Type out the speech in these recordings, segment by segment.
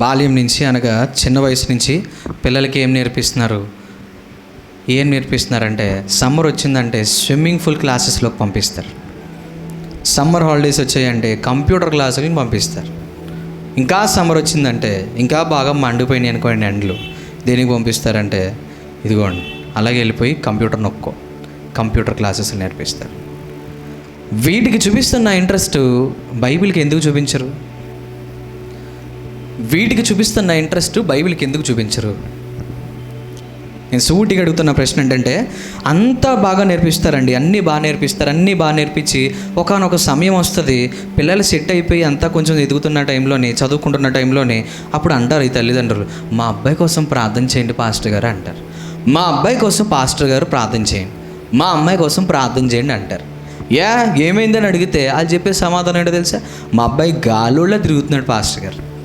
బాల్యం నుంచి అనగా చిన్న వయసు నుంచి పిల్లలకి ఏం నేర్పిస్తున్నారు? ఏం నేర్పిస్తున్నారంటే సమ్మర్ వచ్చిందంటే స్విమ్మింగ్ పూల్ క్లాసెస్లోకి పంపిస్తారు. సమ్మర్ హాలిడేస్ వచ్చాయంటే కంప్యూటర్ క్లాసులకి పంపిస్తారు. ఇంకా సమ్మర్ వచ్చిందంటే ఇంకా బాగా మండిపోయినాయి అనుకోండి ఎండలు. దేనికి పంపిస్తారంటే ఇదిగోండి అలాగే వెళ్ళిపోయి కంప్యూటర్ నొక్కో కంప్యూటర్ క్లాసెస్ నేర్పిస్తారు. వీటికి చూపిస్తున్న ఇంట్రెస్ట్ బైబిల్కి ఎందుకు చూపించరు? వీటికి చూపిస్తున్న ఇంట్రెస్ట్ బైబిల్కి ఎందుకు చూపించరు? నేను సూటిగా అడుగుతున్న ప్రశ్న ఏంటంటే అంతా బాగా నేర్పిస్తారండి అన్నీ బాగా నేర్పిస్తారు అన్నీ బాగా నేర్పించి ఒకనొక సమయం వస్తుంది పిల్లలు సెట్ అయిపోయి అంతా కొంచెం ఎదుగుతున్న టైంలోనే చదువుకుంటున్న టైంలోనే అప్పుడు అంటారు ఈ తల్లిదండ్రులు మా అబ్బాయి కోసం ప్రార్థన చేయండి పాస్టర్ గారు అంటారు. మా అబ్బాయి కోసం పాస్టర్ గారు ప్రార్థన చేయండి మా అమ్మాయి కోసం ప్రార్థన చేయండి అంటారు. యా ఏమైందని అడిగితే వాళ్ళు చెప్పే సమాధానం ఏంటో తెలుసా? మా అబ్బాయి గాలుళ్ళ తిరుగుతున్నాడు పాస్టర్ గారు.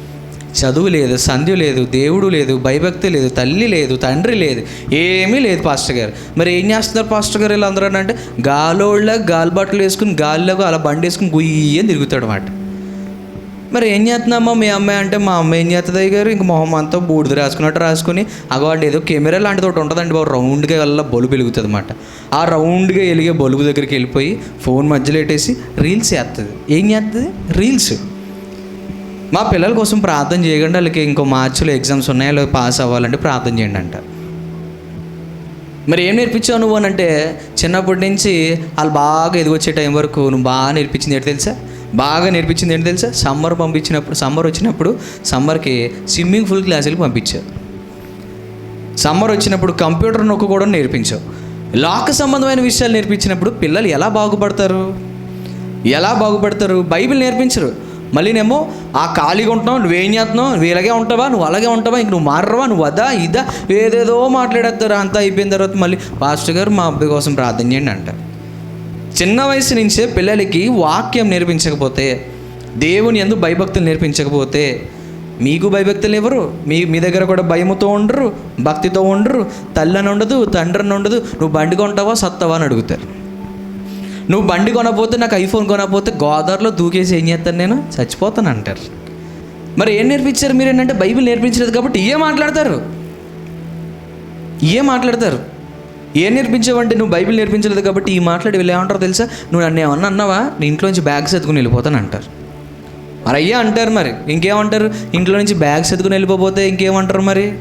చదువు లేదు సంధ్య లేదు దేవుడు లేదు భయభక్తి లేదు తల్లి లేదు తండ్రి లేదు ఏమీ లేదు పాస్టర్ గారు. మరి ఏం చేస్తున్నారు పాస్టర్ గారు వీళ్ళందరూ అంటే గాలోళ్ళ గాలి బట్టలు వేసుకుని గాలిలోకి అలా బండి వేసుకుని గుయ్యని తిరుగుతాడు అన్నమాట. మరి ఏం చేస్తున్నామా మీ అమ్మాయి అంటే మా అమ్మ ఏం చేస్తుంది గారు? ఇంక మొహం అంతా బూడిద రాసుకున్నట్టు రాసుకుని అగవాడు ఏదో కెమెరా లాంటిది ఒకటి ఉంటుందండి బాబు రౌండ్గా వెళ్ళ బొలుగు వెలుగుతుంది అనమాట ఆ రౌండ్గా వెలిగే బొలుగు దగ్గరికి వెళ్ళిపోయి ఫోన్ మధ్యలో పెట్టేసి రీల్స్ చేస్తుంది. ఏం చేస్తుంది? రీల్స్. మా పిల్లల కోసం ప్రార్థన చేయకుండా వాళ్ళకి ఇంకో మార్చిలో ఎగ్జామ్స్ ఉన్నాయి వాళ్ళు పాస్ అవ్వాలంటే ప్రార్థన చేయండి అంట. మరి ఏం నేర్పించావు నువ్వు అని అంటే చిన్నప్పటి నుంచి వాళ్ళు బాగా ఎదిగొచ్చే టైం వరకు నువ్వు బాగా నేర్పించింది ఏంటి తెలుసా? బాగా నేర్పించింది ఏంటి తెలుసా? సమ్మర్ పంపించినప్పుడు సమ్మర్ వచ్చినప్పుడు సమ్మర్కి స్విమ్మింగ్ పూల్ క్లాసులకు పంపించావు. సమ్మర్ వచ్చినప్పుడు కంప్యూటర్ నొక్కు కూడా నేర్పించావు. లాక్ సంబంధమైన విషయాలు నేర్పించినప్పుడు పిల్లలు ఎలా బాగుపడతారు? ఎలా బాగుపడతారు? బైబిల్ నేర్పించరు. మళ్ళీనేమో ఆ ఖాళీగా ఉంటున్నావు? నువ్వేం చేస్తున్నావు? నువ్వు ఇలాగే ఉంటావా? నువ్వు అలాగే ఉంటావా? ఇంక నువ్వు మారవా? నువ్వు అదా ఇదా? ఏదేదో మాట్లాడేస్తారు? అంతా అయిపోయిన తర్వాత మళ్ళీ పాస్టర్ గారు మా అబ్బాయి కోసం ప్రార్థన చేయండి అంటారు చిన్న వయసు నుంచే పిల్లలకి వాక్యం నేర్పించకపోతే దేవుని ఎందు భయభక్తులు నేర్పించకపోతే మీకు భయభక్తులు ఎవరు? మీ మీ దగ్గర కూడా భయముతో ఉండరు భక్తితో ఉండరు తల్లని ఉండదు తండ్రిని ఉండదు. నువ్వు బండి కొంటావా సత్తావా? అని అడుగుతారు. నువ్వు బండి కొనకపోతే నాకు ఐఫోన్ కొనకపోతే గోదావరిలో దూకేసి ఏం చేస్తాను నేను? చచ్చిపోతాను అంటారు. మరి ఏం నేర్పించారు మీరు ఏంటంటే బైబిల్ నేర్పించలేదు కాబట్టి ఏ మాట్లాడతారు? ఏ మాట్లాడతారు? ఏం నేర్పించావంటే నువ్వు బైబిల్ నేర్పించలేదు కాబట్టి ఈ మాట్లాడి వీళ్ళు ఏమంటారో తెలుసా? నువ్వు నన్ను ఏమన్నా అన్నావా? నీ ఇంట్లోంచి బ్యాగ్స్ ఎత్తుకుని వెళ్ళిపోతాను అంటారు. మరి అయ్యా అంటారు మరి. ఇంకేమంటారు? ఇంట్లో నుంచి బ్యాగ్స్ ఎత్తుకుని వెళ్ళిపోతే ఇంకేమంటారు మరి?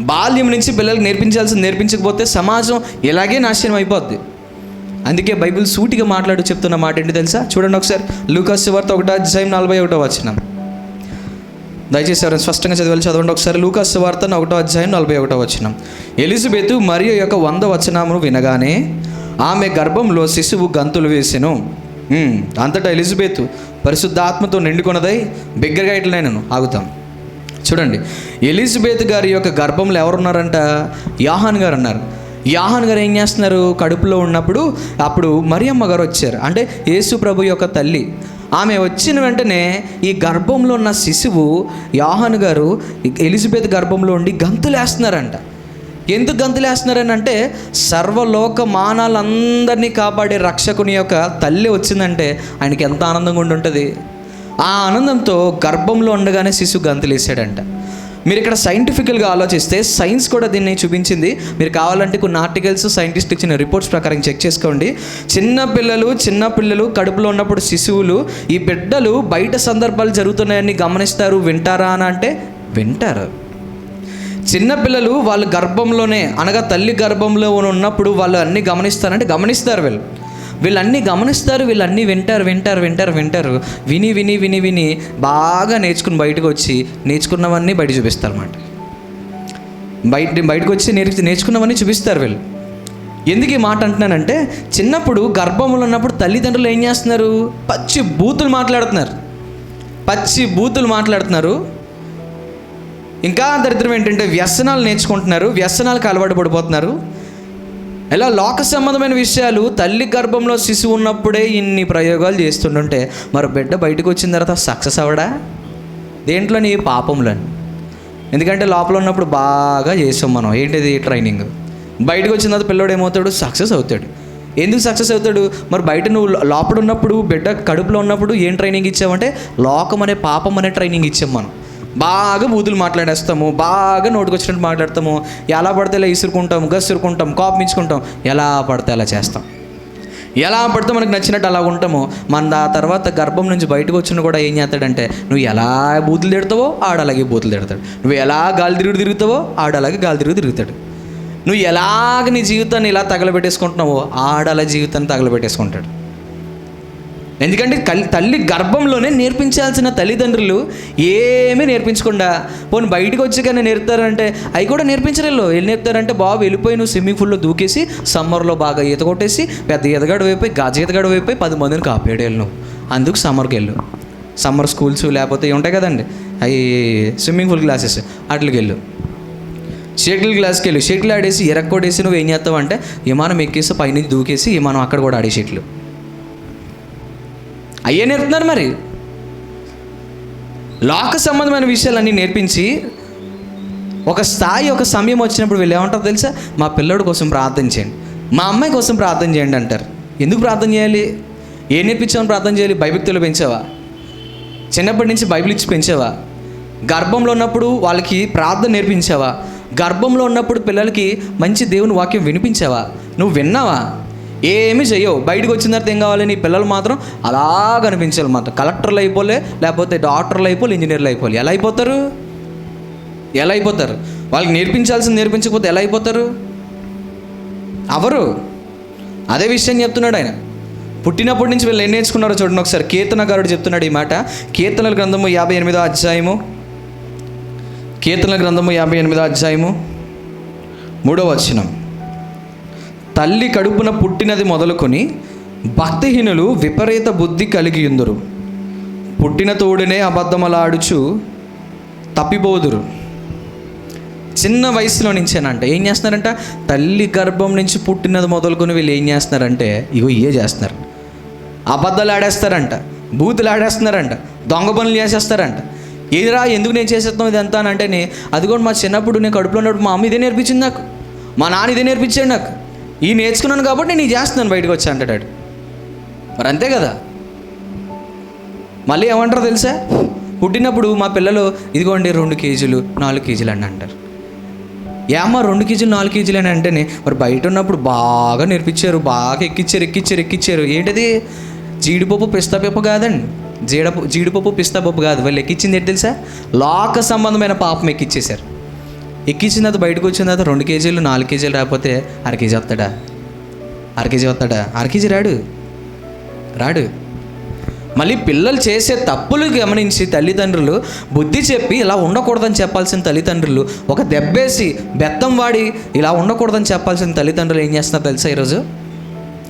బాల్యం నుంచి పిల్లలకు నేర్పించాల్సింది నేర్పించకపోతే సమాజం ఇలాగే నాశనం అయిపోద్ది. అందుకే బైబిల్ సూటిగా మాట్లాడు చెప్తున్న మాట ఏంటి తెలుసా? చూడండి ఒకసారి. లూకాస్ వార్త ఒకటో అధ్యాయం నలభై ఒకటో వచ్చినాం దయచేసి ఎవరైనా స్పష్టంగా చదివాలి చదవండి ఒకసారి. లూకాస్ వార్త ఒకటో అధ్యాయం నలభై ఒకటో వచ్చినాం ఎలిజబెత్ మరియు యొక్క వంద వచనమును వినగానే ఆమె గర్భంలో శిశువు గంతులు వేసెను. అంతటా ఎలిజబెత్ పరిశుద్ధాత్మతో నిండుకొనదై బిగ్గరగా ఇట్లా నేను ఆగుతాం. చూడండి. ఎలిజబెత్ గారి యొక్క గర్భంలో ఎవరున్నారంట? యాహాన్ గారు అన్నారు. యాహన్ గారు ఏం చేస్తున్నారు? కడుపులో ఉన్నప్పుడు అప్పుడు మరియమ్మ గారు వచ్చారు. అంటే యేసు ప్రభు యొక్క తల్లి. ఆమె వచ్చిన వెంటనే ఈ గర్భంలో ఉన్న శిశువు యాహన్ గారు ఎలిజబెత్ గర్భంలో ఉండి గంతులేస్తున్నారంట. ఎందుకు గంతులేస్తున్నారని అంటే సర్వలోక మానాలందరినీ కాపాడే రక్షకుని యొక్క తల్లి వచ్చిందంటే ఆయనకి ఎంత ఆనందంగా ఉండి ఉంటుంది ఆ ఆనందంతో గర్భంలో ఉండగానే శిశువు గంతులేసాడంట మీరు ఇక్కడ సైంటిఫికల్గా ఆలోచిస్తే సైన్స్ కూడా దీన్ని చూపించింది. మీరు కావాలంటే కొన్ని ఆర్టికల్స్ సైంటిస్ట్ ఇచ్చిన రిపోర్ట్స్ ప్రకారం చెక్ చేసుకోండి. చిన్న పిల్లలు చిన్న పిల్లలు కడుపులో ఉన్నప్పుడు శిశువులు ఈ బిడ్డలు బయట సందర్భాలు జరుగుతున్నాయని గమనిస్తారు వింటారా అని అంటే వింటారు. చిన్నపిల్లలు వాళ్ళ గర్భంలోనే అనగా తల్లి గర్భంలో ఉన్నప్పుడు వాళ్ళు అన్నీ గమనిస్తారంటే గమనిస్తారు వీళ్ళు. వీళ్ళన్నీ గమనిస్తారు వీళ్ళన్నీ వింటారు వింటారు వింటారు వింటారు. విని విని విని విని బాగా నేర్చుకుని బయటకు వచ్చి నేర్చుకున్నవన్నీ బయట చూపిస్తారు అన్నమాట బయట బయటకు వచ్చి నేర్చు నేర్చుకున్నవన్నీ చూపిస్తారు వీళ్ళు. ఎందుకు ఈ మాట అంటున్నానంటే చిన్నప్పుడు గర్భంలో ఉన్నప్పుడు తల్లిదండ్రులు ఏం చేస్తున్నారు? పచ్చి బూతులు మాట్లాడుతున్నారు. పచ్చి బూతులు మాట్లాడుతున్నారు. ఇంకా దరిద్రం ఏంటంటే వ్యసనాలు నేర్చుకుంటున్నారు వ్యసనాలకు అలవాటు పడిపోతున్నారు. ఇలా లోక సంబంధమైన విషయాలు తల్లి గర్భంలో శిశువు ఉన్నప్పుడే ఇన్ని ప్రయోగాలు చేస్తుంటుంటే మరి బిడ్డ బయటకు వచ్చిన తర్వాత సక్సెస్ అవడా? దేంట్లోని పాపంలోని ఎందుకంటే లోపల ఉన్నప్పుడు బాగా చేసాం మనం. ఏంటిది ట్రైనింగ్ బయటకు వచ్చిన తర్వాత పిల్లడు ఏమవుతాడు? సక్సెస్ అవుతాడు. ఎందుకు సక్సెస్ అవుతాడు? మరి బయట నువ్వు లోపల ఉన్నప్పుడు బిడ్డ కడుపులో ఉన్నప్పుడు ఏం ట్రైనింగ్ ఇచ్చావంటే లోకం అనే పాపం అనే ట్రైనింగ్ ఇచ్చాం మనం. బాగా బూతులు మాట్లాడేస్తాము బాగా నోటుకొచ్చినట్టు మాట్లాడతాము. ఎలా పడితే ఇలా ఇసురుకుంటాం గసురుకుంటాం కోపించుకుంటాం ఎలా పడితే అలా చేస్తాం. ఎలా పడితే మనకు నచ్చినట్టు అలా ఉంటామో. మన ఆ తర్వాత గర్భం నుంచి బయటకు వచ్చిన కూడా ఏం చేస్తాడంటే నువ్వు ఎలా బూతులు తిడతావో ఆడ అలాగే బూతులు తిడతాడు. నువ్వు ఎలా గాలి తిరుగు తిరుగుతావో ఆడ అలాగే గాలి తిరుగు తిరుగుతాడు. నువ్వు ఎలాగ నీ జీవితాన్ని ఇలా తగలబెట్టేసుకుంటున్నావో ఆడ అలా జీవితాన్ని తగలబెట్టేసుకుంటాడు. ఎందుకంటే తల్లి గర్భంలోనే నేర్పించాల్సిన తల్లిదండ్రులు ఏమీ నేర్పించకుండా పోనీ బయటకు వచ్చి కానీ నేర్పుతారంటే అవి కూడా నేర్పించలేదు వెళ్ళి నేర్పుతారంటే బాబు వెళ్ళిపోయి నువ్వు స్విమ్మింగ్ పూల్లో దూకేసి సమ్మర్లో బాగా ఈత కొట్టేసి పెద్ద ఈతగాడు వైపోయి గజ ఈతగాడు వైపోయి పది మందిని కాపాడు నువ్వు. అందుకు సమ్మర్కి వెళ్ళు. సమ్మర్ స్కూల్స్ లేకపోతే ఉంటాయి కదండి. అవి స్విమ్మింగ్ పూల్ క్లాసెస్ అట్లకి వెళ్ళు. షటిల్ గ్లాస్కి వెళ్ళి. షటిల్ ఆడేసి ఎరక్కొడేసి నువ్వు ఏం చేస్తావు అంటే విమానం ఎక్కేసి పైనుంచి దూకేసి విమానం అక్కడ కూడా ఆడే షటిల్ అయ్యే నేర్పుతున్నారు మరి. లోక సంబంధమైన విషయాలన్నీ నేర్పించి ఒక స్థాయి ఒక సమయం వచ్చినప్పుడు వీళ్ళు ఏమంటారు తెలుసా? మా పిల్లోడి కోసం ప్రార్థన చేయండి. మా అమ్మాయి కోసం ప్రార్థన చేయండి అంటారు. ఎందుకు ప్రార్థన చేయాలి? ఏ నేర్పించామని ప్రార్థన చేయాలి? భయభక్తులు పెంచావా? చిన్నప్పటి నుంచి బైబిల్ ఇచ్చి పెంచావా? గర్భంలో ఉన్నప్పుడు వాళ్ళకి ప్రార్థన నేర్పించావా? గర్భంలో ఉన్నప్పుడు పిల్లలకి మంచి దేవుని వాక్యం వినిపించావా? నువ్వు విన్నావా? ఏమి చెయ్యవు. బయటకు వచ్చిన తర్వాత ఏం కావాలి? నీ పిల్లలు మాత్రం అలా కనిపించాలి మాత్రం. కలెక్టర్లు అయిపోలే లేకపోతే డాక్టర్లు అయిపోలే ఇంజనీర్లు అయిపోలే. ఎలా అయిపోతారు? ఎలా అయిపోతారు? వాళ్ళకి నేర్పించాల్సింది నేర్పించకపోతే ఎలా అయిపోతారు? అవరు అదే విషయం చెప్తున్నాడు ఆయన. పుట్టినప్పటి నుంచి వీళ్ళు ఏం నేర్చుకున్నారో చూడండి ఒకసారి. కీర్తనకారుడు చెప్తున్నాడు ఈ మాట. కీర్తనల గ్రంథము యాభై ఎనిమిదో అధ్యాయము. కీర్తనల గ్రంథము యాభై ఎనిమిదో అధ్యాయము. మూడో వచనం. తల్లి కడుపున పుట్టినది మొదలుకొని భక్తిహీనులు విపరీత బుద్ధి కలిగి ఉందరు. పుట్టిన తోడునే అబద్ధమలాడుచు తప్పిపోదురు చిన్న వయసులో నుంచేనంట ఏం చేస్తున్నారంట? తల్లి గర్భం నుంచి పుట్టినది మొదలుకొని వీళ్ళు ఏం చేస్తున్నారంటే ఇగో ఇవే చేస్తున్నారు. అబద్ధాలు ఆడేస్తారంట బూతులు ఆడేస్తున్నారంట దొంగ పనులు చేసేస్తారంట. ఏదిరా ఎందుకు నేను చేసేస్తాం ఇది ఎంత అని అది కూడా మా చిన్నప్పుడు నేను కడుపులో ఉన్నప్పుడు మా అమ్మ ఇదే నేర్పించింది నాకు మా నాన్న ఇదే నేర్పించాడు నాకు. ఈ నేర్చుకున్నాను కాబట్టి నేను చేస్తున్నాను బయటకు వచ్చి అంటాడు మరి అంతే కదా? మళ్ళీ ఏమంటారో తెలుసా? పుట్టినప్పుడు మా పిల్లలు ఇదిగోండి రెండు కేజీలు నాలుగు కేజీలు అని అంటారు. ఏమ్మా రెండు కేజీలు నాలుగు కేజీలు అని అంటేనే మరి బయట ఉన్నప్పుడు బాగా నేర్పించారు బాగా ఎక్కిచ్చారు ఎక్కిచ్చారు ఎక్కిచ్చారు. ఏంటిది? జీడిపప్పు పిస్తాపప్పు కాదండి. జీడపప్పు జీడిపప్పు పిస్తాపప్పు కాదు. వాళ్ళు ఎక్కిచ్చింది ఏంటి తెలుసా? లోక సంబంధమైన పాపం ఎక్కిచ్చేశారు. ఎక్కించిన తర్వాత బయటకు వచ్చిన తర్వాత రెండు కేజీలు నాలుగు కేజీలు రాకపోతే అర కేజీ వస్తాడా? అర కేజీ వస్తాడా? అర కేజీ రాడు. రాడు. మళ్ళీ పిల్లలు చేసే తప్పులు గమనించి తల్లిదండ్రులు బుద్ధి చెప్పి ఇలా ఉండకూడదని చెప్పాల్సిన తల్లిదండ్రులు ఒక దెబ్బేసి బెత్తం వాడి ఇలా ఉండకూడదని చెప్పాల్సిన తల్లిదండ్రులు ఏం చేస్తున్నారు తెలుసా ఈరోజు?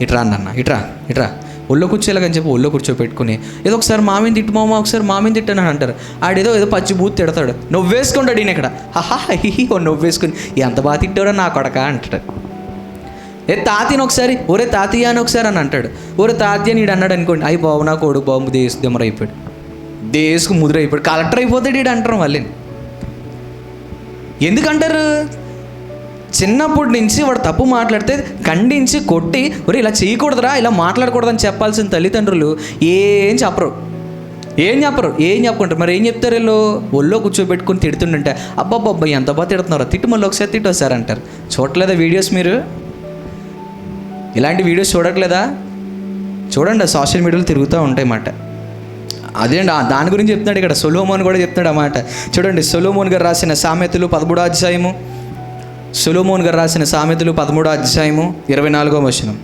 ఇట్రా అన్న ఇట్రా ఇట్రా ఒళ్ళో కూర్చోలేకని చెప్పి ఒళ్ళో కూర్చోపెట్టుకుని ఏదో ఒకసారి మామిని తిట్టు మామ ఒకసారి మామీని తిట్టాను అంటారు. ఆడేదో ఏదో పచ్చి బూత్ తిడతాడు. నవ్వేసుకుంటాడు ఈయన ఇక్కడ. హహా హి ఓ నవ్వేసుకుని ఎంత బాగా తిట్టాడో నా కొడక అంటాడు. ఏ తాతయ్యని ఒకసారి ఒరే తాతయ్య అని ఒకసారి అని అంటాడు. ఒరే తాతయ్య నీడు అన్నాడు అనుకోండి అయ్యి బాబు నా కొడుకు బాబు దేశ దిమర దేశకు ముదురైపోయాడు కలెక్టర్ అయిపోతాడు ఈడు అంటారు మళ్ళీ ఎందుకంటారు చిన్నప్పటి నుంచి వాడు తప్పు మాట్లాడితే ఖండించి కొట్టి ఒరే ఇలా చేయకూడదురా ఇలా మాట్లాడకూడదని చెప్పాల్సిన తల్లిదండ్రులు ఏం చెప్పరు. ఏం చెప్పరు ఏం చెప్పుకుంటారు. మరి ఏం చెప్తారు వీళ్ళు? ఒళ్ళో కూర్చోబెట్టుకుని తిడుతుండంటే అబ్బాబ్బా ఎంత బాగా తిడుతున్నారో. తిట్టు మళ్ళీ ఒకసారి తిట్టు అంటారు. చూడట్లేదా వీడియోస్ మీరు? ఇలాంటి వీడియోస్ చూడట్లేదా? చూడండి సోషల్ మీడియాలో తిరుగుతూ ఉంటాయి అన్నమాట. అదేండి దాని గురించి చెప్తున్నాడు ఇక్కడ సొలోమోన్ కూడా చెప్తున్నాడు అన్నమాట. చూడండి సొలోమోన్ గారు రాసిన సామెతలు పదమూడో అధ్యాయము. సులోమోన్ గారు రాసిన సామెతలు పదమూడో అధ్యాయము ఇరవై నాలుగో వచనం.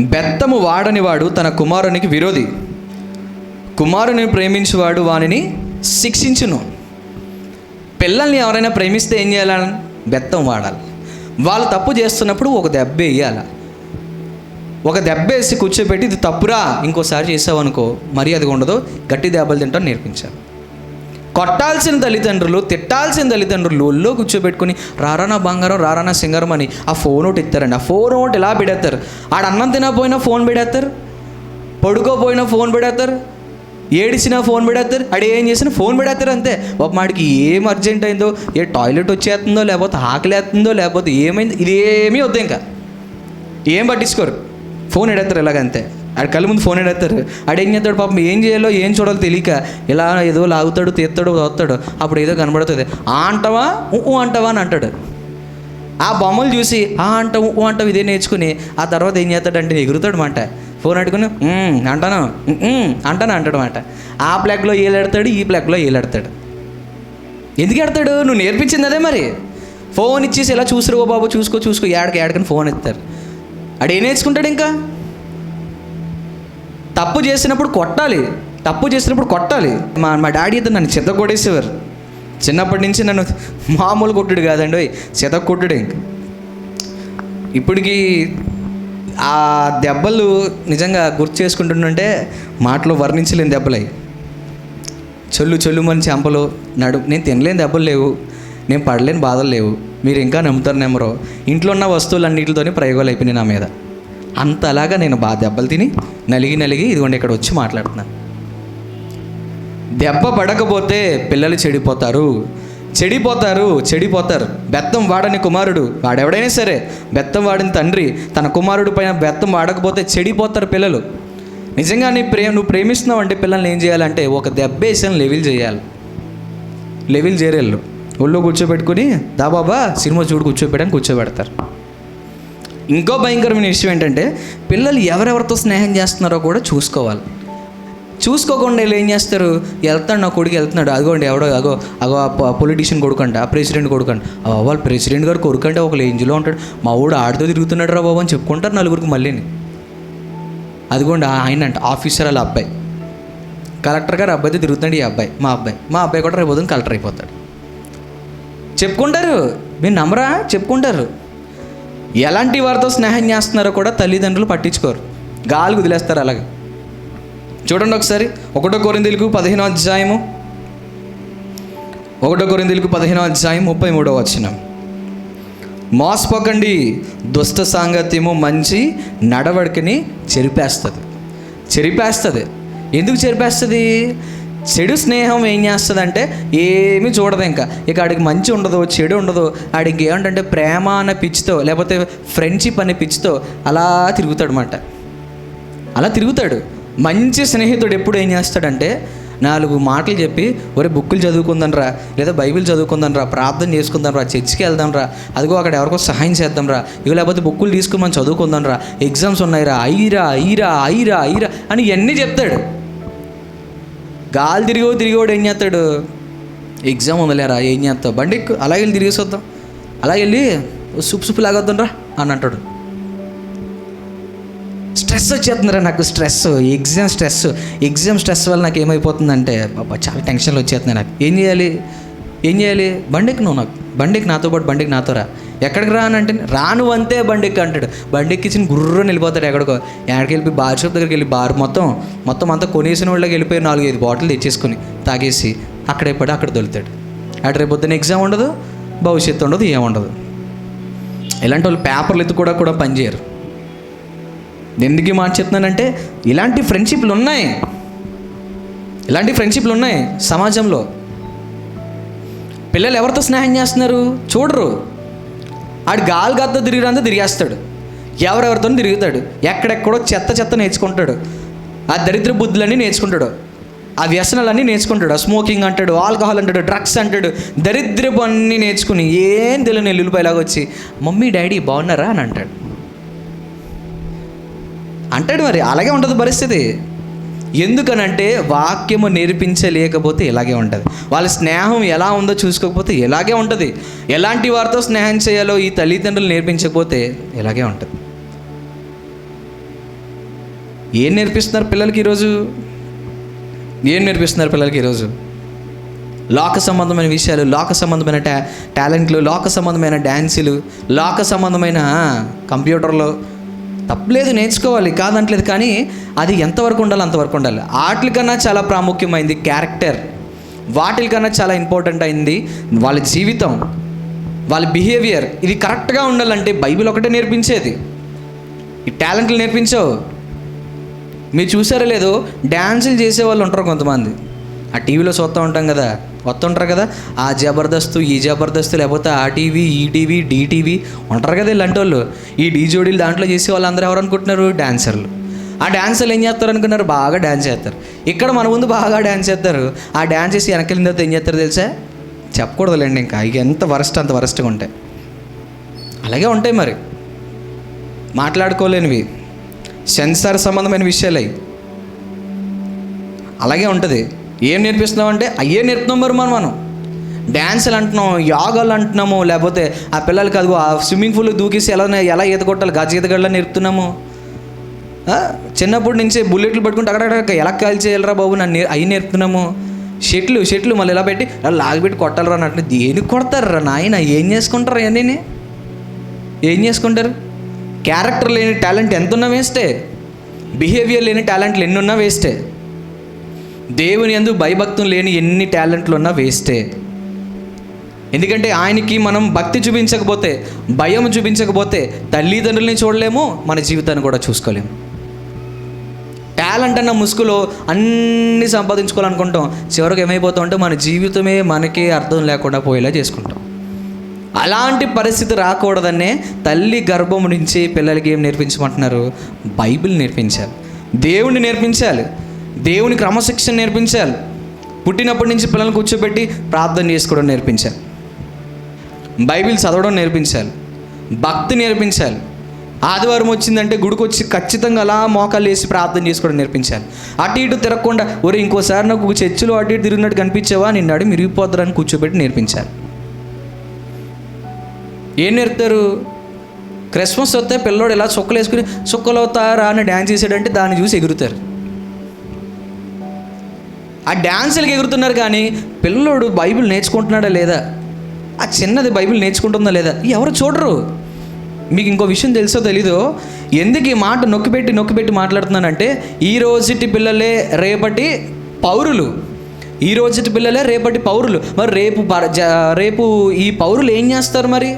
బెత్తము వాడని వాడు తన కుమారునికి విరోధి. కుమారుని ప్రేమించువాడు వానిని శిక్షించును. పిల్లల్ని ఎవరైనా ప్రేమిస్తే ఏం చేయాలని బెత్తం వాడాలి. వాళ్ళు తప్పు చేస్తున్నప్పుడు ఒక దెబ్బ వేయాలి. ఒక దెబ్బ వేసి కూర్చోబెట్టి ఇది తప్పురా ఇంకోసారి చేసావనుకో మరీ అది ఉండదు గట్టి దెబ్బలు తింటాం నేర్పించాలి. కొట్టాల్సిన తల్లిదండ్రులు తిట్టాల్సిన తల్లిదండ్రులు ఒళ్ళో కూర్చోబెట్టుకుని రారానా బంగారం రారానా సింగారం అని ఆ ఫోన్ ఒకటి ఇస్తారండి. ఆ ఫోన్ ఒకటి ఇలా పెడేస్తారు ఆడ అన్నం తినకపోయినా ఫోన్ పెడతారు పడుకోపోయినా ఫోన్ పెడేస్తారు ఏడిసినా ఫోన్ పెడతారు ఆడు ఏం చేసినా ఫోన్ పెడేస్తారు అంతే. ఒక మాడికి ఏం అర్జెంట్ అయిందో ఏ టాయిలెట్ వచ్చేస్తుందో లేకపోతే ఆకలి వేస్తుందో లేకపోతే ఏమైంది ఇదేమీ వద్దు ఇంకా. ఏం పట్టించుకోరు. ఫోన్ ఎడతారు ఇలాగంతే ఆడ కళ్ళ ముందు ఫోన్ ఎడతారు ఆడు చేస్తాడు పాపం ఏం చేయాలో ఏం చూడాలో తెలియక ఇలా ఏదో లాగుతాడు తీస్తాడు వస్తాడు. అప్పుడు ఏదో కనబడుతుంది. ఆ అంటావా? ఊ అంటావా అని అంటాడు. ఆ బొమ్మలు చూసి ఆ అంటావు ఊ అంటావు ఇదే నేర్చుకుని ఆ తర్వాత ఏం చేస్తాడంటే ఎగురుతాడు మాట. ఫోన్ అట్టుకుని అంటాను? అంటాను? అంటాడు మాట. ఆ ప్లగ్లో ఏలాడతాడు ఈ ప్లగ్లో ఏలాడతాడు. ఎందుకు ఎడతాడు నువ్వు నేర్పించింది అదే మరి. ఫోన్ ఇచ్చేసి ఇలా చూసురు ఓ బాబు చూసుకో చూసుకో ఏడకి ఏడకని ఫోన్ ఇస్తారు ఆడు ఏం నేర్చుకుంటాడు ఇంకా? తప్పు చేసినప్పుడు కొట్టాలి. తప్పు చేసినప్పుడు కొట్టాలి. మా మా డాడీ అయితే నన్ను చెత్త కొట్టేసేవారు. చిన్నప్పటి నుంచి నన్ను మామూలు కొట్టుడు కాదండి ఓయ్, చెత్త కొట్టుడు ఇంక. ఇప్పటికీ ఆ దెబ్బలు నిజంగా గుర్తు చేసుకుంటుంటే మాటలో వర్ణించలేని దెబ్బలయ్యి చొల్లు చెల్లు మన చెంపలు నడు నేను తినలేని దెబ్బలు లేవు. నేను పడలేని బాధలు లేవు. మీరు ఇంకా నమ్ముతారు నెమ్మరో ఇంట్లో ఉన్న వస్తువులన్నింటితోనే ప్రయోగాలు అయిపోయినాయి నా మీద. అంతలాగా నేను బాగా దెబ్బలు తిని నలిగి నలిగి ఇదిగోండి ఇక్కడ వచ్చి మాట్లాడుతున్నాను దెబ్బ పడకపోతే పిల్లలు చెడిపోతారు. చెడిపోతారు చెడిపోతారు. బెత్తం వాడని కుమారుడు వాడెవడైనా సరే బెత్తం వాడిన తండ్రి తన కుమారుడు పైన బెత్తం వాడకపోతే చెడిపోతారు పిల్లలు. నిజంగా నీ ప్రేమ నువ్వు ప్రేమిస్తున్నావు అంటే పిల్లల్ని ఏం చేయాలంటే ఒక దెబ్బ వేసిన లెవెల్ చేయాలి. లెవెల్ చేరేళ్ళు. ఒళ్ళో కూర్చోబెట్టుకుని దా బాబా సినిమా చూడు కూర్చోబెట్టని కూర్చోబెడతారు. ఇంకో భయంకరమైన విషయం ఏంటంటే పిల్లలు ఎవరెవరితో స్నేహం చేస్తున్నారో కూడా చూసుకోవాలి. చూసుకోకుండా వీళ్ళు ఏం చేస్తారు? వెళ్తాడు నా కొడుకు వెళ్తున్నాడు. అదిగోండి ఎవడో అగో అగో ఆ పొలిటీషియన్ కొడుకంట ఆ ప్రెసిడెంట్ కొడుకంట. ఆ వాళ్ళు ప్రెసిడెంట్ గారు కొడుకంటే ఒక రేంజ్లో ఉంటాడు. మా ఊడు ఆడితో తిరుగుతున్నాడు రా బాబు అని చెప్పుకుంటారు నలుగురికి మళ్ళీని. అదిగోండి ఆయన అంట ఆఫీసర్ వాళ్ళ అబ్బాయి. కలెక్టర్ గారు అబ్బాయితో తిరుగుతున్నాడు ఈ అబ్బాయి మా అబ్బాయి. మా అబ్బాయి కూడా రేపు కలెక్టర్ అయిపోతాడు. చెప్పుకుంటారు? మీరు నమ్మరా? చెప్పుకుంటారు. ఎలాంటి వారితో స్నేహం చేస్తున్నారో కూడా తల్లిదండ్రులు పట్టించుకోరు. గాలి వదిలేస్తారు అలాగే. చూడండి ఒకసారి ఒకటో కొరిందులకు పదిహేనో అధ్యాయము ఒకటో కొరిందులకు పదిహేనో అధ్యాయం ముప్పై మూడో వచ్చినాం మోసపోకండి దుష్ట సాంగత్యము మంచి నడవడికని చెరిపేస్తుంది. చెరిపేస్తుంది. ఎందుకు చెరిపేస్తుంది? చెడు స్నేహం ఏం చేస్తుంది అంటే ఏమీ చూడదు ఇంకా. ఇక ఆడికి మంచి ఉండదు చెడు ఉండదు. ఆడికి ఏమంటే ప్రేమ అనే పిచ్చితో లేకపోతే ఫ్రెండ్షిప్ అనే పిచ్చితో అలా తిరుగుతాడు అన్నమాట అలా తిరుగుతాడు. మంచి స్నేహితుడు ఎప్పుడు ఏం చేస్తాడంటే నాలుగు మాటలు చెప్పి ఒరే బుక్కులు చదువుకుందాంరా లేదా బైబిల్ చదువుకుందాంరా ప్రార్థన చేసుకుందాంరా చర్చికి వెళ్దాంరా అదిగో అక్కడ ఎవరికో సహాయం చేద్దాంరా ఇవి లేకపోతే బుక్కులు తీసుకుని మనం చదువుకుందాంరా ఎగ్జామ్స్ ఉన్నాయిరా ఐరా ఐరా ఐరా ఐరా అని ఇవన్నీ చెప్తాడు. గాలి తిరిగో తిరిగోడు ఏం చేస్తాడు? ఎగ్జామ్ ఉందలేరా ఏం చేస్తావు? బండి ఎక్కు అలాగే వెళ్ళి తిరిగేసి వద్దాం అలాగే వెళ్ళి సుప్పు సుప్పు లాగొద్దాంరా అని అంటాడు. స్ట్రెస్ వచ్చేస్తుందిరా నాకు stress exam stress exam stress వల్ల నాకు ఏమైపోతుందంటే బాబా చాలా టెన్షన్లు వచ్చేస్తున్నాయి నాకు. ఏం చేయాలి? ఏం చేయాలి? బండికి నువ్వు నాకు. బండికి నాతో పాటు బండికి నాతో రా ఎక్కడికి రాను అంటే రాను అంతే బండికి అంటాడు. బండికి ఇచ్చిన గుర్రు వెళ్ళిపోతాడు ఎక్కడికో. ఎక్కడికి వెళ్ళి బార్ షాప్ దగ్గరికి వెళ్ళి బార్ మొత్తం మొత్తం అంతా కొనేసిన వాళ్ళకి వెళ్ళిపోయి నాలుగు ఐదు బాటిల్ తెచ్చేసుకొని తాగేసి అక్కడే పడి అక్కడ దొలుతాడు అటు రేపు పొద్దున ఎగ్జామ్ ఉండదు భవిష్యత్తు ఉండదు ఏముండదు. ఇలాంటి వాళ్ళు పేపర్లు ఎత్తు కూడా కూడా పనిచేయరు ఎందుకు మాట చెప్తున్నానంటే ఇలాంటి ఫ్రెండ్షిప్లు ఉన్నాయి. ఇలాంటి ఫ్రెండ్షిప్లు ఉన్నాయి సమాజంలో. పిల్లలు ఎవరితో స్నేహం చేస్తున్నారు? చూడరు. ఆడు గాలి గద్ద తిరిగినంత తిరిగేస్తాడు. ఎవరెవరితో తిరుగుతాడు. ఎక్కడెక్కడో చెత్త చెత్త నేర్చుకుంటాడు. ఆ దరిద్ర బుద్ధులన్నీ నేర్చుకుంటాడు. ఆ వ్యసనాలన్నీ నేర్చుకుంటాడు. ఆ స్మోకింగ్ అంటాడు ఆల్కహాల్ అంటాడు డ్రగ్స్ అంటాడు దరిద్రపు అన్నీ నేర్చుకుని ఏం తెలియని ఎల్లుల్లిపాయలాగా వచ్చి మమ్మీ డాడీ బాగున్నారా? అని అంటాడు. అంటాడు మరి అలాగే ఉంటుంది పరిస్థితి. ఎందుకనంటే వాక్యము నేర్పించలేకపోతే ఇలాగే ఉంటుంది. వాళ్ళ స్నేహం ఎలా ఉందో చూసుకోకపోతే ఇలాగే ఉంటుంది. ఎలాంటి వారితో స్నేహం చేయాలో ఈ తల్లిదండ్రులు నేర్పించకపోతే ఇలాగే ఉంటుంది. ఏం నేర్పిస్తున్నారు పిల్లలకి ఈరోజు? ఏం నేర్పిస్తున్నారు పిల్లలకి ఈరోజు? లోక సంబంధమైన విషయాలు లోక సంబంధమైన టా టాలెంట్లు లోక సంబంధమైన డ్యాన్సులు లోక సంబంధమైన కంప్యూటర్లు తప్పలేదు నేర్చుకోవాలి. కాదంటలేదు కానీ అది ఎంతవరకు ఉండాలి అంతవరకు ఉండాలి. ఆటలకన్నా చాలా ప్రాముఖ్యమైంది క్యారెక్టర్. వాటికన్నా చాలా ఇంపార్టెంట్ అయింది వాళ్ళ జీవితం వాళ్ళ బిహేవియర్. ఇది కరెక్ట్గా ఉండాలంటే బైబిల్ ఒకటే నేర్పించేది. ఈ టాలెంట్లు నేర్పించవు. మీరు చూసారో లేదో డ్యాన్సులు చేసే వాళ్ళు ఉంటారు కొంతమంది. ఆ టీవీలో చూస్తూ ఉంటాం కదా వస్తుంటారు కదా ఆ జబర్దస్త్ ఈ జబర్దస్త్ లేకపోతే ఆ టీవీ ఈ టీవీ ఉంటారు కదా ఇలాంటి వాళ్ళు ఈ డీ జోడీలు దాంట్లో చేసే వాళ్ళందరూ ఎవరు అనుకుంటున్నారు? డాన్సర్లు. ఆ డాన్సర్లు ఏం చేస్తారు అనుకున్నారు? బాగా డ్యాన్స్ చేస్తారు. ఇక్కడ మన ముందు బాగా డ్యాన్స్ చేస్తారు. ఆ డ్యాన్స్ చేసి వెనకెళ్ళిన తర్వాత ఏం చేస్తారు తెలుసా? చెప్పకూడదులేండి ఇంకా. ఇక ఎంత వరస్ట్ అంత వరస్ట్గా ఉంటాయి. అలాగే ఉంటాయి మరి. మాట్లాడుకోలేనివి. సెన్సార్ సంబంధమైన విషయాలు. అవి అలాగే ఉంటుంది. ఏం నేర్పిస్తున్నాం అంటే అయ్యే నేర్పుతున్నాం మరి మనం మనం. డ్యాన్సులు అంటున్నాం యోగాలు అంటున్నాము లేకపోతే ఆ పిల్లలకి అది ఆ స్విమ్మింగ్ పూల్ దూకేసి ఎలా ఎలా ఈత కొట్టాలి గజ ఈతగడలా నేర్పుతున్నాము. చిన్నప్పటి నుంచి బుల్లెట్లు పట్టుకుంటే అక్కడ ఎలా కాల్చేయాలరా బాబు నన్ను అవి నేర్పుతున్నాము. షెట్లు షెట్లు మళ్ళీ ఇలా పెట్టి అలా లాగిపెట్టి కొట్టాలరా అన్నట్టు. దేనికి కొడతారా నాయన ఏం చేసుకుంటారు అవన్నీ ఏం చేసుకుంటారు? క్యారెక్టర్ లేని టాలెంట్ ఎంత ఉన్నా వేస్టే? బిహేవియర్ లేని టాలెంట్లు ఎన్ని ఉన్నా వేస్టే? దేవుని ఎందు భయభక్తులు లేని ఎన్ని టాలెంట్లు ఉన్నా వేస్టే. ఎందుకంటే ఆయనకి మనం భక్తి చూపించకపోతే భయం చూపించకపోతే తల్లిదండ్రుల్ని చూడలేము మన జీవితాన్ని కూడా చూసుకోలేము. టాలెంట్ అన్న ముసుగులో అన్నీ సంపాదించుకోవాలనుకుంటాం చివరికి ఏమైపోతాం అంటే మన జీవితమే మనకే అర్థం లేకుండా పోయేలా చేసుకుంటాం. అలాంటి పరిస్థితి రాకూడదనే తల్లి గర్భం నుంచి పిల్లలకి ఏం నేర్పించమంటున్నారు? బైబిల్ నేర్పించాలి. దేవుణ్ణి నేర్పించాలి. దేవుని క్రమశిక్షణ నేర్పించాలి. పుట్టినప్పటి నుంచి పిల్లల్ని కూర్చోబెట్టి ప్రార్థన చేసుకోవడం నేర్పించాలి. బైబిల్ చదవడం నేర్పించాలి. భక్తి నేర్పించాలి. ఆదివారం వచ్చిందంటే గుడికి వచ్చి ఖచ్చితంగా అలా మోకాలు వేసి ప్రార్థన చేసుకోవడం నేర్పించాలి. అటు ఇటు తిరగకుండా ఒరే ఇంకోసారి నాకు చర్చిలో అటు ఇటు తిరిగినట్టు కనిపించావా? నిన్నాడు అడిగి మిరిగిపోతారని కూర్చోబెట్టి నేర్పించాలి. ఏం నేర్పుతారు? క్రిస్మస్ వస్తే పిల్లోడు ఇలా చుక్కలు వేసుకుని చుక్కలు అవుతారా? అని డ్యాన్స్ చేసాడంటే దాన్ని చూసి ఎగురుతారు. ఆ డ్యాన్సులకి ఎగురుతున్నారు కానీ పిల్లోడు బైబిల్ నేర్చుకుంటున్నాడా లేదా? ఆ చిన్నది బైబిల్ నేర్చుకుంటుందా లేదా? ఎవరు చూడరు. మీకు ఇంకో విషయం తెలుసో తెలీదో? ఎందుకు ఈ మాట నొక్కిపెట్టి నొక్కిపెట్టి మాట్లాడుతున్నానంటే ఈ రోజుటి పిల్లలే రేపటి పౌరులు. ఈ రోజుటి పిల్లలే రేపటి పౌరులు. మరి రేపు పర- జ- రేపు ఈ పౌరులు ఏం చేస్తారు మరి?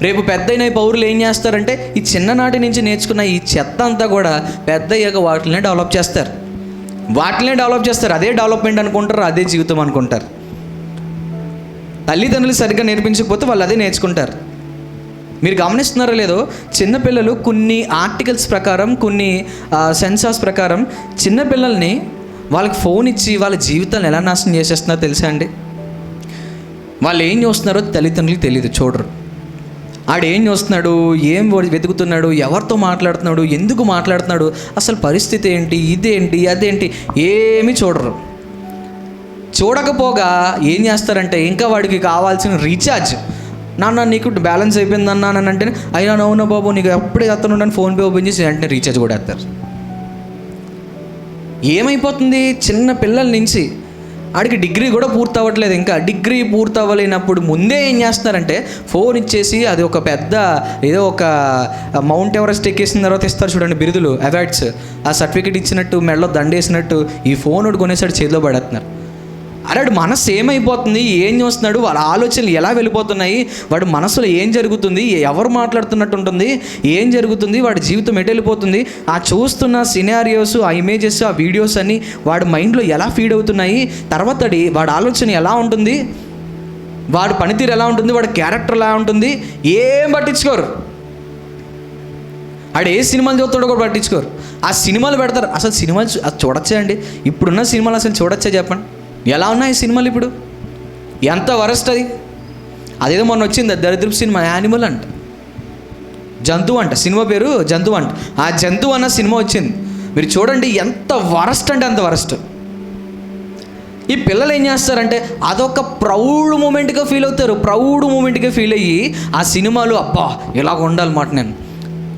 రేపు పెద్దయిన ఈ పౌరులు ఏం చేస్తారంటే ఈ చిన్ననాటి నుంచి నేర్చుకున్న ఈ చెత్త అంతా కూడా పెద్ద అయ్యాక డెవలప్ చేస్తారు. వాటినే డెవలప్ చేస్తారు. అదే డెవలప్మెంట్ అనుకుంటారు అదే జీవితం అనుకుంటారు. తల్లిదండ్రులు సరిగ్గా నేర్పించకపోతే వాళ్ళు అదే నేర్చుకుంటారు. మీరు గమనిస్తున్నారో లేదో చిన్నపిల్లలు కొన్ని ఆర్టికల్స్ ప్రకారం కొన్ని సెన్సార్స్ ప్రకారం చిన్నపిల్లల్ని వాళ్ళకి ఫోన్ ఇచ్చి వాళ్ళ జీవితాలను ఎలా నాశనం చేసేస్తున్నారో తెలుసా అండి? వాళ్ళు ఏం చూస్తున్నారో తల్లిదండ్రులకు తెలియదు చూడరు. ఆడు ఏం చూస్తున్నాడు? ఏం వెతుకుతున్నాడు? ఎవరితో మాట్లాడుతున్నాడు? ఎందుకు మాట్లాడుతున్నాడు? అసలు పరిస్థితి ఏంటి? ఇదేంటి? అదేంటి? ఏమీ చూడరు. చూడకపోగా ఏం చేస్తారంటే ఇంకా వాడికి కావాల్సిన రీఛార్జ్. నాన్న నీకు బ్యాలెన్స్ అయిపోయిందన్నా అని అంటే అయినా అవునా బాబు నీకు ఎప్పుడే అతను ఉండని ఫోన్పే ఓపెన్ చేసి వెంటనే రీఛార్జ్ కూడా వేస్తారు. ఏమైపోతుంది? చిన్న పిల్లల నుంచి ఆడికి డిగ్రీ కూడా పూర్తి అవ్వట్లేదు ఇంకా డిగ్రీ పూర్తి అవ్వలేనప్పుడు ముందే ఏం చేస్తున్నారంటే ఫోన్ ఇచ్చేసి అది ఒక పెద్ద ఏదో ఒక మౌంట్ ఎవరెస్ట్ ఎక్కేసిన తర్వాత ఇస్తారు చూడండి బిరుదులు అవార్డ్స్ ఆ సర్టిఫికేట్ ఇచ్చినట్టు మెడలో దండేసినట్టు ఈ ఫోన్ ఒకటి కొనేసాడు చేతిలో పడేస్తున్నారు అరే వాడు మనసు ఏమైపోతుంది? ఏం చూస్తున్నాడు? వాళ్ళ ఆలోచనలు ఎలా వెళ్ళిపోతున్నాయి? వాడు మనసులో ఏం జరుగుతుంది? ఎవరు మాట్లాడుతున్నట్టు ఉంటుంది ఏం జరుగుతుంది? వాడి జీవితం ఎటు వెళ్ళిపోతుంది? ఆ చూస్తున్న సినారియోస్ ఆ ఇమేజెస్ ఆ వీడియోస్ అన్నీ వాడి మైండ్లో ఎలా ఫీడ్ అవుతున్నాయి? తర్వాత వాడి ఆలోచన ఎలా ఉంటుంది? వాడి పనితీరు ఎలా ఉంటుంది? వాడి క్యారెక్టర్ ఎలా ఉంటుంది? ఏం పట్టించుకోరు. ఆడు ఏ సినిమాలు చూస్తాడో కూడా పట్టించుకోరు. ఆ సినిమాలు పెడతారు. అసలు సినిమాలు చూ- అది చూడొచ్చా అండి? ఇప్పుడున్న సినిమాలు అసలు చూడొచ్చా చెప్పండి? ఎలా ఉన్నాయి సినిమాలు ఇప్పుడు? ఎంత వరస్ట్ అది? అదేదో మొన్న వచ్చింది దరిద్రపు సినిమా యానిమల్ అంట. జంతువు అంట సినిమా పేరు జంతువు అంట. ఆ జంతువు అన్న సినిమా వచ్చింది. మీరు చూడండి ఎంత వరస్ట్ అంటే అంత వరస్ట్. ఈ పిల్లలు ఏం చేస్తారంటే అదొక ప్రౌడ్ మూమెంట్గా ఫీల్ అవుతారు. ప్రౌడ్ మూమెంట్గా ఫీల్ అయ్యి ఆ సినిమాలు అబ్బా ఇలాగ ఉండాలన్నమాట నేను.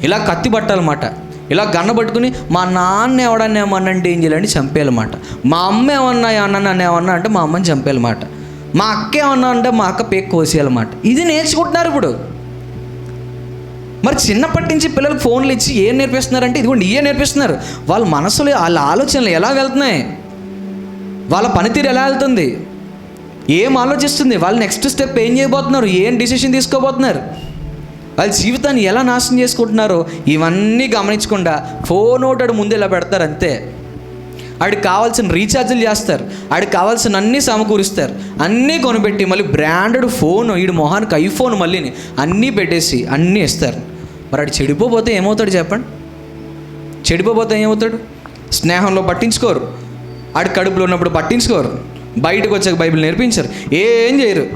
ఇలా కత్తి పట్టాలన్నమాట ఇలా గన్న పట్టుకుని మా నాన్న ఎవడన్నా ఏమన్నా అంటే ఏం చేయాలంటే చంపేయాలన్నమాట. మా అమ్మ ఏమన్నా ఏమన్నా నన్ను ఏమన్నా అంటే మా అమ్మని చంపేయాలన్నమాట. మా అక్క ఏమన్నా అంటే మా అక్క పేక్ కోసేయాలన్నమాట. ఇది నేర్చుకుంటున్నారు ఇప్పుడు. మరి చిన్నప్పటి నుంచి పిల్లలకు ఫోన్లు ఇచ్చి ఏం నేర్పిస్తున్నారంటే ఇదిగోండి ఇవే నేర్పిస్తున్నారు. వాళ్ళ మనసులో వాళ్ళ ఆలోచనలు ఎలా వెళ్తున్నాయి? వాళ్ళ పనితీరు ఎలా వెళ్తుంది? ఏం ఆలోచిస్తుంది? వాళ్ళు నెక్స్ట్ స్టెప్ ఏం చేయబోతున్నారు? ఏం డిసిషన్ తీసుకోబోతున్నారు? వాళ్ళ జీవితాన్ని ఎలా నాశనం చేసుకుంటున్నారో ఇవన్నీ గమనించకుండా ఫోన్ ఒకటి ముందు ఇలా పెడతారు అంతే. ఆడికి కావాల్సిన రీఛార్జ్లు చేస్తారు. ఆడికి కావాల్సిన అన్నీ సమకూరుస్తారు. అన్నీ కొనిపెట్టి మళ్ళీ బ్రాండెడ్ ఫోన్ వీడి మొహానికి ఐఫోన్ మళ్ళీని అన్నీ పెట్టేసి అన్నీ ఇస్తారు. మరి ఆడు చెడిపోతే ఏమవుతాడు చెప్పండి? చెడిపోతే ఏమవుతాడు? స్నేహంలో పట్టించుకోరు. ఆడి కడుపులో ఉన్నప్పుడు పట్టించుకోరు. బయటకు వచ్చాక బైబిల్ నేర్పించరు. ఏం చేయరు.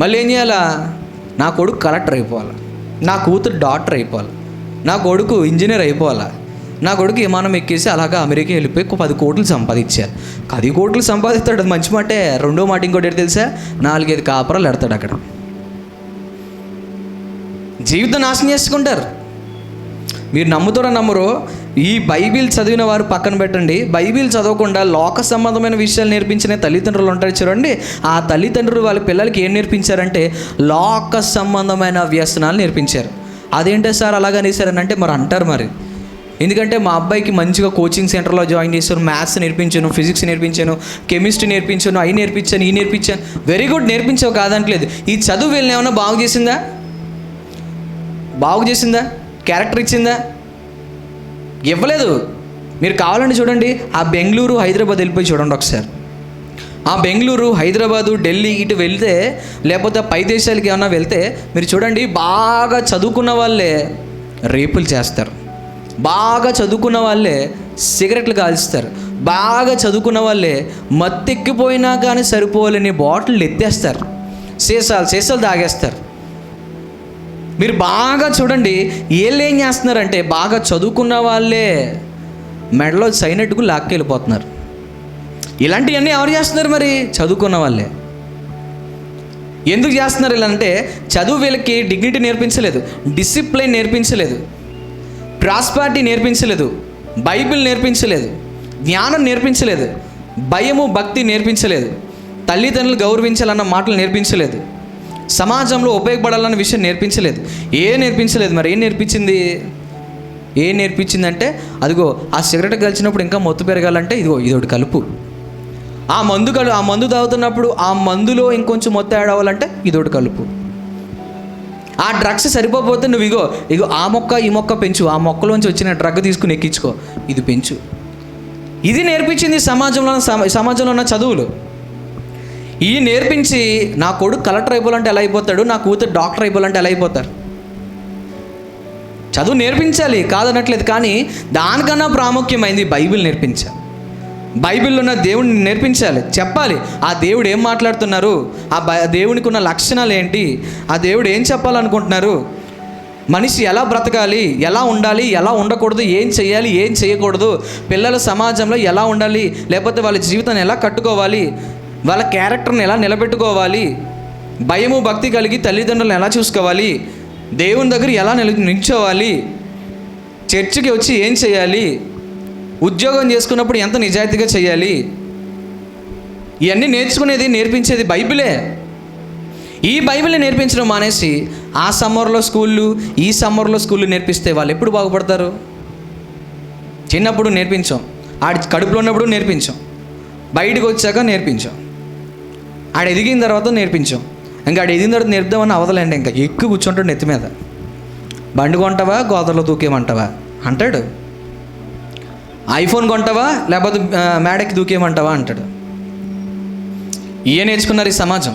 మళ్ళీ ఏం చేయాలా? నా కొడుకు కలెక్టర్ అయిపోవాలి. నా కూతురు డాక్టర్ అయిపోవాలి. నా కొడుకు ఇంజనీర్ అయిపోవాలా. నా కొడుకు విమానం ఎక్కేసి అలాగా అమెరికా వెళ్ళిపోయి పది కోట్లు సంపాదించారు. పది కోట్లు సంపాదిస్తాడు. అది మంచి మాటే. రెండో మాట ఇంకోటి తెలుసా? నాలుగైదు కాపురాలు ఎడతాడు అక్కడ. జీవితం నాశనం చేసుకుంటారు. మీరు నమ్ముతారో నమ్మరు ఈ బైబిల్ చదివిన వారు పక్కన పెట్టండి. బైబిల్ చదవకుండా లోక సంబంధమైన విషయాలు నేర్పించిన తల్లిదండ్రులు ఉంటారు చూడండి. ఆ తల్లిదండ్రులు వాళ్ళ పిల్లలకి ఏం నేర్పించారంటే లోక సంబంధమైన వ్యసనాలు నేర్పించారు. అదేంటే సార్ అలాగ అనేసారని అంటే మరి అంటారు మరి. ఎందుకంటే మా అబ్బాయికి మంచిగా కోచింగ్ సెంటర్లో జాయిన్ చేశాను. మ్యాథ్స్ నేర్పించాను ఫిజిక్స్ నేర్పించాను కెమిస్ట్రీ నేర్పించాను అవి నేర్పించాను ఈ నేర్పించాను. వెరీ గుడ్ నేర్పించావు కాదనట్లేదు ఈ చదువు వెళ్ళిన ఏమైనా బాగు చేసిందా? బాగు చేసిందా? క్యారెక్టర్ ఇచ్చిందా? ఇవ్వలేదు. మీరు కావాలంటే చూడండి ఆ బెంగళూరు హైదరాబాద్ వెళ్ళిపోయి చూడండి ఒకసారి. ఆ బెంగళూరు హైదరాబాదు ఢిల్లీ ఇటు వెళ్తే లేకపోతే పై దేశాలకి ఏమన్నా వెళ్తే మీరు చూడండి బాగా చదువుకున్న వాళ్ళే రేపులు చేస్తారు. బాగా చదువుకున్న వాళ్ళే సిగరెట్లు కాల్స్తారు. బాగా చదువుకున్న వాళ్ళే మత్తెక్కిపోయినా కానీ సరిపోలేని బాటిల్ ఎత్తేస్తారు. సీసాలు సీసాలు తాగేస్తారు. మీరు బాగా చూడండి వీళ్ళు ఏం చేస్తున్నారంటే బాగా చదువుకున్న వాళ్ళే మెడలో సైనట్టుకు లాక్కెళ్ళిపోతున్నారు. ఇలాంటివన్నీ ఎవరు చేస్తున్నారు మరి? చదువుకున్న వాళ్ళే. ఎందుకు చేస్తున్నారు ఇలా అంటే చదువు వీళ్ళకి డిగ్నిటీ నేర్పించలేదు డిసిప్లిన్ నేర్పించలేదు ప్రాస్పారిటీ నేర్పించలేదు బైబిల్ నేర్పించలేదు జ్ఞానం నేర్పించలేదు భయము భక్తి నేర్పించలేదు తల్లిదండ్రులు గౌరవించాలన్న మాటలు నేర్పించలేదు సమాజంలో ఉపయోగపడాలన్న విషయం నేర్పించలేదు. ఏ నేర్పించలేదు మరి? ఏం నేర్పించింది? ఏం నేర్పించిందంటే అదిగో ఆ సిగరెట్ కలిసినప్పుడు ఇంకా మొత్తు పెరగాలంటే ఇదిగో ఇదొకటి కలుపు. ఆ మందు కలు ఆ మందు తాగుతున్నప్పుడు ఆ మందులో ఇంకొంచెం మొత్తం యాడ్ అవ్వాలంటే ఇదొకటి కలుపు. ఆ డ్రగ్స్ సరిపోతే నువ్వు ఇగో ఇగో ఆ మొక్క ఈ మొక్క పెంచు. ఆ మొక్కలోంచి వచ్చిన డ్రగ్ తీసుకుని ఎక్కించుకో. ఇది పెంచు. ఇది నేర్పించింది సమాజంలో సమాజంలో ఉన్న చదువులు. ఈ నేర్పించి నా కొడుకు కలెక్టర్ అయిపోవాలంటే ఎలా అయిపోతాడు? నా కూతురు డాక్టర్ అయిపోవాలంటే ఎలా అయిపోతారు? చదువు నేర్పించాలి కాదనట్లేదు కానీ దానికన్నా ప్రాముఖ్యమైంది బైబిల్ నేర్పించాలి. బైబిల్లో ఉన్న దేవుడిని నేర్పించాలి చెప్పాలి. ఆ దేవుడు ఏం మాట్లాడుతున్నారు? ఆ బ దేవునికి ఉన్న లక్షణాలు ఏంటి? ఆ దేవుడు ఏం చెప్పాలనుకుంటున్నారు? మనిషి ఎలా బ్రతకాలి? ఎలా ఉండాలి? ఎలా ఉండకూడదు? ఏం చేయాలి ఏం చేయకూడదు? పిల్లల సమాజంలో ఎలా ఉండాలి? లేకపోతే వాళ్ళ జీవితాన్ని ఎలా కట్టుకోవాలి? వాళ్ళ క్యారెక్టర్ని ఎలా నిలబెట్టుకోవాలి? భయము భక్తి కలిగి తల్లిదండ్రులను ఎలా చూసుకోవాలి? దేవుని దగ్గర ఎలా నిల నిల్చోవాలి? చర్చికి వచ్చి ఏం చేయాలి? ఉద్యోగం చేసుకున్నప్పుడు ఎంత నిజాయితీగా చేయాలి? ఇవన్నీ నేర్చుకునేది నేర్పించేది బైబిలే. ఈ బైబిల్ని నేర్పించడం మానేసి ఆ సమ్మర్లో స్కూళ్ళు ఈ సమ్మర్లో స్కూళ్ళు నేర్పిస్తే వాళ్ళు ఎప్పుడు బాగుపడతారు? చిన్నప్పుడు నేర్పించాం. ఆడి కడుపులో ఉన్నప్పుడు నేర్పించాం. బయటకు వచ్చాక నేర్పించాం. ఆడ ఎదిగిన తర్వాత నేర్పించాం. ఇంకా ఆడ ఎదిగిన తర్వాత నేర్పుదామని అవదలండి ఇంకా ఎక్కువ కూర్చుంటాడు నెత్తి మీద. బండి కొంటావా గోదావరిలో దూకేమంటావా అంటాడు. ఐఫోన్ కొంటావా లేకపోతే మేడకి దూకేమంటావా అంటాడు. ఏ నేర్చుకున్నారు ఈ సమాజం.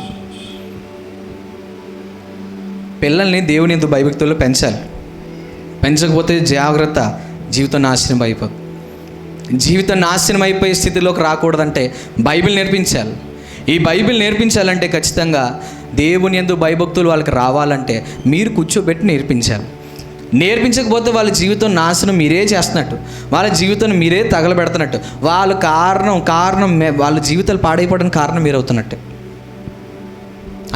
పిల్లల్ని దేవుని ఎందుకు భయభక్తుల్లో పెంచాలి. పెంచకపోతే జాగ్రత్త జీవితం నాశనం అయిపోతుంది జీవితం నాశనం అయిపోయే స్థితిలోకి రాకూడదంటే బైబిల్ నేర్పించాలి. ఈ బైబిల్ నేర్పించాలంటే ఖచ్చితంగా దేవుని ఎందు భయభక్తులు వాళ్ళకి రావాలంటే మీరు కూర్చోబెట్టి నేర్పించాలి. నేర్పించకపోతే వాళ్ళ జీవితం నాశనం మీరే చేస్తున్నట్టు వాళ్ళ జీవితాన్ని మీరే తగలబెడుతున్నట్టు వాళ్ళ కారణం కారణం వాళ్ళ జీవితాలు పాడైపోవడానికి కారణం మీరు అవుతున్నట్టు.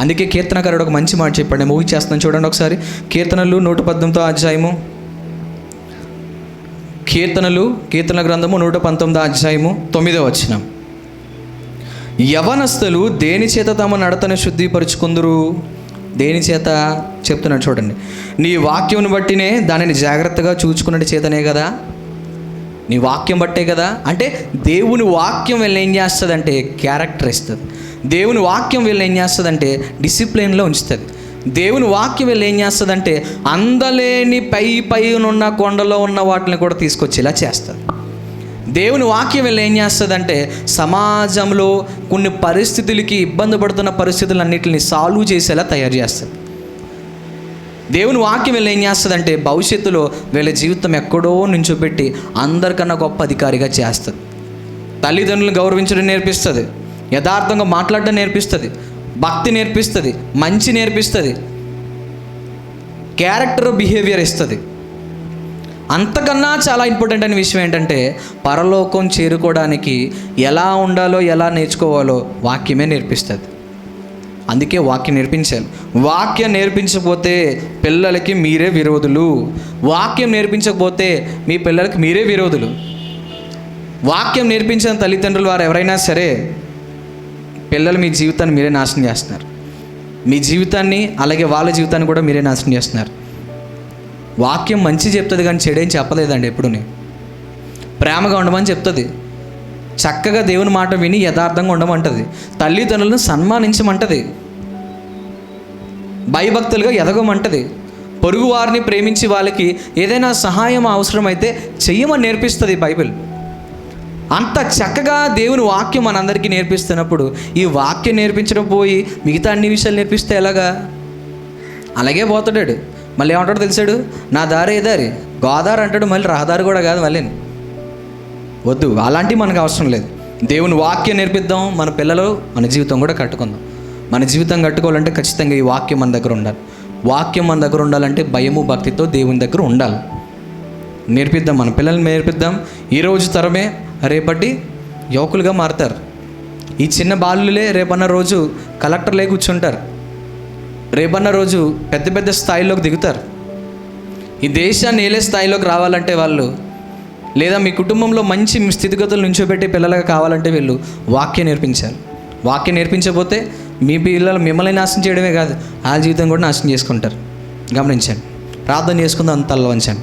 అందుకే కీర్తనకారుడు ఒక మంచి మాట చెప్పండి మూవీ చేస్తున్నాను చూడండి ఒకసారి కీర్తనలు నూట పద్దెనిమిదో అధ్యాయము. కీర్తనలు కీర్తన గ్రంథము నూట పంతొమ్మిదో అధ్యాయము తొమ్మిదో వచ్చినాం యవనస్తులు దేని చేత తమ నడతను శుద్ధిపరుచుకుందరు? దేని చేత? చెప్తున్నాడు చూడండి. నీ వాక్యమును బట్టినే దానిని జాగ్రత్తగా చూచుకున్నట్టు చేతనే కదా? నీ వాక్యం బట్టే కదా? అంటే దేవుని వాక్యం వీళ్ళని ఏం చేస్తుందంటే క్యారెక్టర్ ఇస్తుంది. దేవుని వాక్యం వీళ్ళని ఏం చేస్తుందంటే డిసిప్లిన్లో ఉంచుతుంది. దేవుని వాక్యం వీళ్ళు ఏం చేస్తుందంటే అందలేని పై పై ఉన్న కొండలో ఉన్న వాటిని కూడా తీసుకొచ్చేలా చేస్తుంది. దేవుని వాక్యం వెళ్ళి ఏం చేస్తుందంటే సమాజంలో కొన్ని పరిస్థితులకి ఇబ్బంది పడుతున్న పరిస్థితులన్నింటిని సాల్వ్ చేసేలా తయారు చేస్తుంది. దేవుని వాక్యం వీళ్ళు ఏం చేస్తుందంటే భవిష్యత్తులో వీళ్ళ జీవితం ఎక్కడో నుంచోబెట్టి అందరికన్నా గొప్ప అధికారిగా చేస్తుంది. తల్లిదండ్రులను గౌరవించడం నేర్పిస్తుంది యథార్థంగా మాట్లాడడం నేర్పిస్తుంది భక్తి నేర్పిస్తుంది మంచి నేర్పిస్తుంది క్యారెక్టర్ బిహేవియర్ ఇస్తుంది. అంతకన్నా చాలా ఇంపార్టెంట్ అయిన విషయం ఏంటంటే పరలోకం చేరుకోవడానికి ఎలా ఉండాలో ఎలా నేర్చుకోవాలో వాక్యమే నేర్పిస్తుంది. అందుకే వాక్యం నేర్పించాలి. వాక్యం నేర్పించకపోతే పిల్లలకి మీరే విరోధులు. వాక్యం నేర్పించకపోతే మీ పిల్లలకి మీరే విరోధులు. వాక్యం నేర్పించిన తల్లిదండ్రులు వారు ఎవరైనా సరే పిల్లలు మీ జీవితాన్ని మీరే నాశనం చేస్తున్నారు. మీ జీవితాన్ని అలాగే వాళ్ళ జీవితాన్ని కూడా మీరే నాశనం చేస్తున్నారు. వాక్యం మంచి చెప్తుంది కానీ చెడేం చెప్పలేదండి ఎప్పుడుని. ప్రేమగా ఉండమని చెప్తుంది. చక్కగా దేవుని మాట విని యథార్థంగా ఉండమంటది. తల్లిదండ్రులను సన్మానించమంటది. భయభక్తులుగా ఎదగమంటది. పొరుగు వారిని ప్రేమించి వాళ్ళకి ఏదైనా సహాయం అవసరమైతే చెయ్యమని నేర్పిస్తుంది బైబిల్. అంత చక్కగా దేవుని వాక్యం మనందరికీ నేర్పిస్తున్నప్పుడు ఈ వాక్యం నేర్పించడం పోయి మిగతా అన్ని విషయాలు నేర్పిస్తే ఎలాగా? అలాగే పోతాడాడు. మళ్ళీ ఏమంటాడు తెలిసాడు? నా దారి ఏ దారి? గోదారి అంటాడు మళ్ళీ రహదారి కూడా కాదు మళ్ళీ. వద్దు అలాంటివి మనకు అవసరం లేదు. దేవుని వాక్యం నేర్పిద్దాం మన పిల్లలు మన జీవితం కూడా కట్టుకుందాం. మన జీవితం కట్టుకోవాలంటే ఖచ్చితంగా ఈ వాక్యం మన దగ్గర ఉండాలి. వాక్యం మన దగ్గర ఉండాలంటే భయము భక్తితో దేవుని దగ్గర ఉండాలి. నేర్పిద్దాం మన పిల్లల్ని నేర్పిద్దాం. ఈరోజు తరమే రేపటి యువకులుగా మారుతారు. ఈ చిన్న బాలులే రేపన్న రోజు కలెక్టర్లే కూర్చుంటారు. రేపన్న రోజు పెద్ద పెద్ద స్థాయిలోకి దిగుతారు. ఈ దేశాన్ని ఏలే స్థాయిలోకి రావాలంటే వాళ్ళు? లేదా మీ కుటుంబంలో మంచి స్థితిగతులు నుంచోబెట్టి పిల్లలుగా కావాలంటే వీళ్ళు వాక్యం నేర్పించాలి. వాక్యం నేర్పించకపోతే మీ పిల్లలు మిమ్మల్ని నాశనం చేయడమే కాదు ఆ జీవితం కూడా నాశనం చేసుకుంటారు. గమనించండి. ప్రార్థన చేసుకుందాం అంత వంచండి